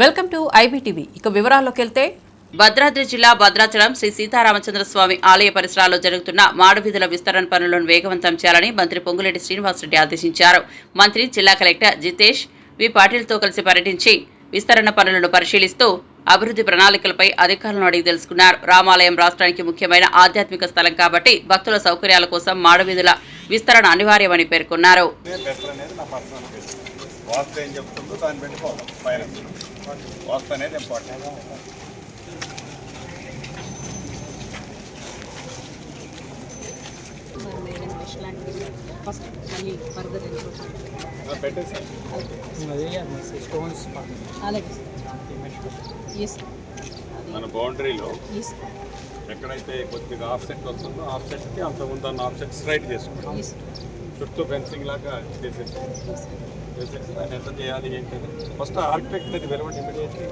Welcome to IBTV. ఇక వివరాల్లోకి వెళ్తే భద్రాద్రి జిల్లా భద్రాచలం శ్రీ సీతారామచంద్ర స్వామి ఆలయ పరిసరాల్లో జరుగుతున్న మాడవీధుల విస్తరణ పనులను వేగవంతం చేయాలని మంత్రి పొంగులేటి శ్రీనివాసరెడ్డి ఆదేశించారు. మంత్రి జిల్లా కలెక్టర్ జితేష్ వి. పాటిల్తో కలిసి పర్యటించి విస్తరణ పనులను పరిశీలిస్తూ అభివృద్ధి ప్రణాళికలపై అధికారులను అడిగి తెలుసుకున్నారు. రామాలయం రాష్ట్రానికి ముఖ్యమైన ఆధ్యాత్మిక స్థలం కాబట్టి భక్తుల సౌకర్యాల కోసం మాడవీధుల విస్తరణ అనివార్యమని పేర్కొన్నారు. ఫస్ట్ మళ్ళీ ఫర్దర్ పెట్టేసాను స్టోన్స్ అలాగే మన బౌండరీలో ఎక్కడైతే కొద్దిగా ఆఫ్ సెట్ వస్తుందో ఆఫ్ సెట్కి అంత ముందన్న ఆఫ్ సెట్ స్ట్రైట్ చేసుకోండి చుట్టూ ఫెన్సింగ్ లాగా చేసేసి చేసేసి దాన్ని ఎంత చేయాలి ఏంటి ఫస్ట్ ఆర్కిటెక్ట్ అది వెలవండి ఇమీడియట్లీ